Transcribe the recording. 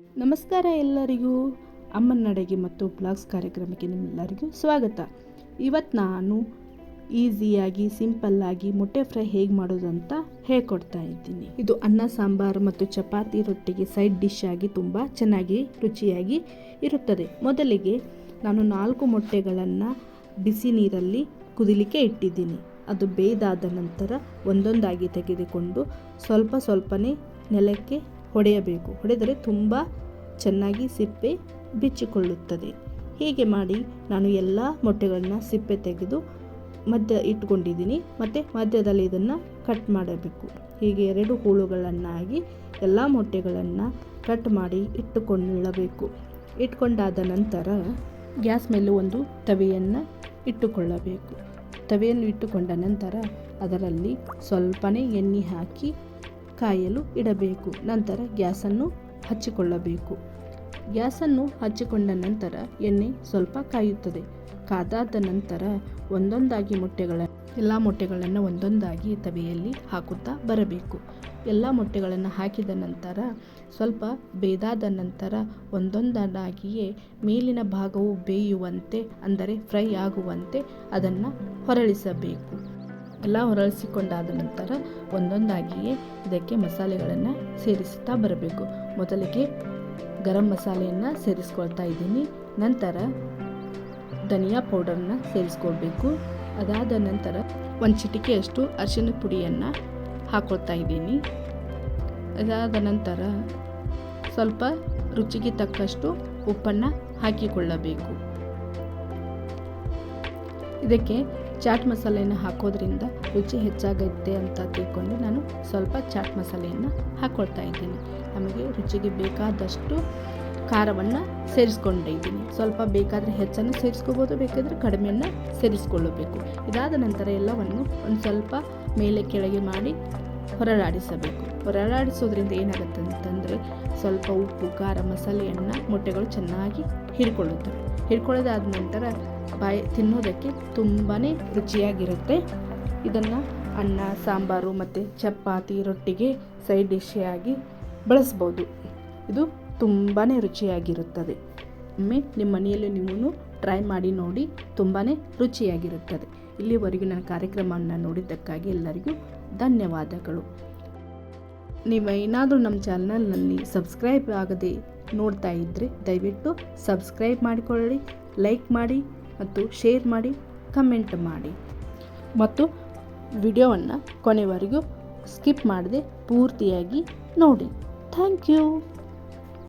ನಮಸ್ಕಾರ ಎಲ್ಲರಿಗೂ, ಅಮ್ಮನ ನಡೆಗೆ ಮತ್ತು ಬ್ಲಾಗ್ಸ್ ಕಾರ್ಯಕ್ರಮಕ್ಕೆ ನಿಮ್ಮೆಲ್ಲರಿಗೂ ಸ್ವಾಗತ. ಇವತ್ತು ನಾನು ಈಸಿಯಾಗಿ, ಸಿಂಪಲ್ಲಾಗಿ ಮೊಟ್ಟೆ ಫ್ರೈ ಹೇಗೆ ಮಾಡೋದು ಅಂತ ಹೇಳ್ಕೊಡ್ತಾ ಇದ್ದೀನಿ. ಇದು ಅನ್ನ, ಸಾಂಬಾರು ಮತ್ತು ಚಪಾತಿ ರೊಟ್ಟಿಗೆ ಸೈಡ್ ಡಿಶ್ ಆಗಿ ತುಂಬ ಚೆನ್ನಾಗಿ, ರುಚಿಯಾಗಿ ಇರುತ್ತದೆ. ಮೊದಲಿಗೆ ನಾನು ನಾಲ್ಕು ಮೊಟ್ಟೆಗಳನ್ನು ಬಿಸಿ ನೀರಲ್ಲಿ ಕುದಿಲಿಕ್ಕೆ ಇಟ್ಟಿದ್ದೀನಿ. ಅದು ಬೇಯ್ದಾದ ನಂತರ ಒಂದೊಂದಾಗಿ ತೆಗೆದುಕೊಂಡು ಸ್ವಲ್ಪ ಸ್ವಲ್ಪನೇ ನೆಲಕ್ಕೆ ಹೊಡೆಯಬೇಕು. ಹೊಡೆದರೆ ತುಂಬ ಚೆನ್ನಾಗಿ ಸಿಪ್ಪೆ ಬಿಚ್ಚಿಕೊಳ್ಳುತ್ತದೆ. ಹೀಗೆ ಮಾಡಿ ನಾನು ಎಲ್ಲ ಮೊಟ್ಟೆಗಳನ್ನ ಸಿಪ್ಪೆ ತೆಗೆದು ಮಧ್ಯ ಇಟ್ಕೊಂಡಿದ್ದೀನಿ ಮತ್ತು ಮಧ್ಯದಲ್ಲಿ ಇದನ್ನು ಕಟ್ ಮಾಡಬೇಕು. ಹೀಗೆ ಎರಡು ಹೂಳುಗಳನ್ನಾಗಿ ಎಲ್ಲ ಮೊಟ್ಟೆಗಳನ್ನು ಕಟ್ ಮಾಡಿ ಇಟ್ಟುಕೊಳ್ಳಬೇಕು. ಇಟ್ಕೊಂಡಾದ ನಂತರ ಗ್ಯಾಸ್ ಮೇಲೆ ಒಂದು ತವೆಯನ್ನು ಇಟ್ಟುಕೊಳ್ಳಬೇಕು. ತವೆಯನ್ನು ಇಟ್ಟುಕೊಂಡ ನಂತರ ಅದರಲ್ಲಿ ಸ್ವಲ್ಪನೇ ಎಣ್ಣೆ ಹಾಕಿ ಕಾಯಲು ಇಡಬೇಕು. ನಂತರ ಗ್ಯಾಸನ್ನು ಹಚ್ಚಿಕೊಳ್ಳಬೇಕು. ಗ್ಯಾಸನ್ನು ಹಚ್ಚಿಕೊಂಡ ನಂತರ ಎಣ್ಣೆ ಸ್ವಲ್ಪ ಕಾಯುತ್ತದೆ. ಕಾದಾದ ನಂತರ ಒಂದೊಂದಾಗಿ ಮೊಟ್ಟೆಗಳ, ಎಲ್ಲ ಮೊಟ್ಟೆಗಳನ್ನು ಒಂದೊಂದಾಗಿ ತವೆಯಲ್ಲಿ ಹಾಕುತ್ತಾ ಬರಬೇಕು. ಎಲ್ಲ ಮೊಟ್ಟೆಗಳನ್ನು ಹಾಕಿದ ನಂತರ, ಸ್ವಲ್ಪ ಬೇದಾದ ನಂತರ ಒಂದೊಂದಾಗಿಯೇ ಮೇಲಿನ ಭಾಗವು ಬೇಯುವಂತೆ, ಅಂದರೆ ಫ್ರೈ ಆಗುವಂತೆ ಅದನ್ನು ಹೊರಳಿಸಬೇಕು. ಎಲ್ಲ ಹೊರಳಿಸಿಕೊಂಡಾದ ನಂತರ ಒಂದೊಂದಾಗಿಯೇ ಇದಕ್ಕೆ ಮಸಾಲೆಗಳನ್ನು ಸೇರಿಸುತ್ತಾ ಬರಬೇಕು. ಮೊದಲಿಗೆ ಗರಂ ಮಸಾಲೆಯನ್ನು ಸೇರಿಸ್ಕೊಳ್ತಾ ಇದ್ದೀನಿ. ನಂತರ ಧನಿಯಾ ಪೌಡರ್ನ ಸೇರಿಸ್ಕೊಳ್ಬೇಕು. ಅದಾದ ನಂತರ ಒಂದು ಚಿಟಿಕೆಯಷ್ಟು ಅರಿಶಿನ ಪುಡಿಯನ್ನು ಹಾಕೊಳ್ತಾ ಇದ್ದೀನಿ. ಅದಾದ ನಂತರ ಸ್ವಲ್ಪ ರುಚಿಗೆ ತಕ್ಕಷ್ಟು ಉಪ್ಪನ್ನು ಹಾಕಿಕೊಳ್ಳಬೇಕು. ಇದಕ್ಕೆ ಚಾಟ್ ಮಸಾಲೆಯನ್ನು ಹಾಕೋದ್ರಿಂದ ರುಚಿ ಹೆಚ್ಚಾಗುತ್ತೆ ಅಂತ ತಿಳ್ಕೊಂಡು ನಾನು ಸ್ವಲ್ಪ ಚಾಟ್ ಮಸಾಲೆಯನ್ನು ಹಾಕ್ಕೊಳ್ತಾ ಇದ್ದೀನಿ. ನಮಗೆ ರುಚಿಗೆ ಬೇಕಾದಷ್ಟು ಖಾರವನ್ನು ಸೇರಿಸ್ಕೊಂಡಿದ್ದೀನಿ ಸ್ವಲ್ಪ ಬೇಕಾದರೆ ಹೆಚ್ಚನ್ನು ಸೇರಿಸ್ಕೋಬೋದು, ಬೇಕಾದರೆ ಕಡಿಮೆಯನ್ನು ಸೇರಿಸ್ಕೊಳ್ಳಬೇಕು. ಇದಾದ ನಂತರ ಎಲ್ಲವನ್ನು ಒಂದು ಸ್ವಲ್ಪ ಮೇಲೆ ಕೆಳಗೆ ಮಾಡಿ ಹೊರಳಾಡಿಸಬೇಕು. ಹೊರಳಾಡಿಸೋದ್ರಿಂದ ಏನಾಗುತ್ತೆ ಅಂತಂದರೆ ಸ್ವಲ್ಪ ಉಪ್ಪು, ಖಾರ ಮಸಾಲೆಯನ್ನು ಮೊಟ್ಟೆಗಳು ಚೆನ್ನಾಗಿ ಹಿಡ್ಕೊಳ್ಳುತ್ತವೆ ಹಿಡ್ಕೊಳ್ಳೋದಾದ ನಂತರ ಬಾಯಿ ತಿನ್ನೋದಕ್ಕೆ ತುಂಬಾ ರುಚಿಯಾಗಿರುತ್ತೆ. ಇದನ್ನು ಅನ್ನ, ಸಾಂಬಾರು ಮತ್ತು ಚಪಾತಿ ರೊಟ್ಟಿಗೆ ಸೈಡ್ ಡಿಶಿಯಾಗಿ ಬಳಸ್ಬೋದು. ಇದು ತುಂಬಾ ರುಚಿಯಾಗಿರುತ್ತದೆ. ಒಮ್ಮೆ ನಿಮ್ಮ ಮನೆಯಲ್ಲಿ ನೀವು ಟ್ರೈ ಮಾಡಿ ನೋಡಿ ತುಂಬಾ ರುಚಿಯಾಗಿರುತ್ತದೆ. ಇಲ್ಲಿವರೆಗೂ ನನ್ನ ಕಾರ್ಯಕ್ರಮವನ್ನು ನೋಡಿದ್ದಕ್ಕಾಗಿ ಎಲ್ಲರಿಗೂ ಧನ್ಯವಾದಗಳು. ನೀವು ಏನಾದರೂ ನಮ್ಮ ಚಾನಲ್ನಲ್ಲಿ ಸಬ್ಸ್ಕ್ರೈಬ್ ಆಗದೆ ನೋಡ್ತಾ ಇದ್ದರೆ ದಯವಿಟ್ಟು ಸಬ್ಸ್ಕ್ರೈಬ್ ಮಾಡಿಕೊಳ್ಳಿ, ಲೈಕ್ ಮಾಡಿ ಮತ್ತು ಶೇರ್ ಮಾಡಿ, ಕಮೆಂಟ್ ಮಾಡಿ. ಮತ್ತು ವಿಡಿಯೋವನ್ನು ಕೊನೆವರೆಗೂ ಸ್ಕಿಪ್ ಮಾಡದೆ ಪೂರ್ತಿಯಾಗಿ ನೋಡಿ. Thank you.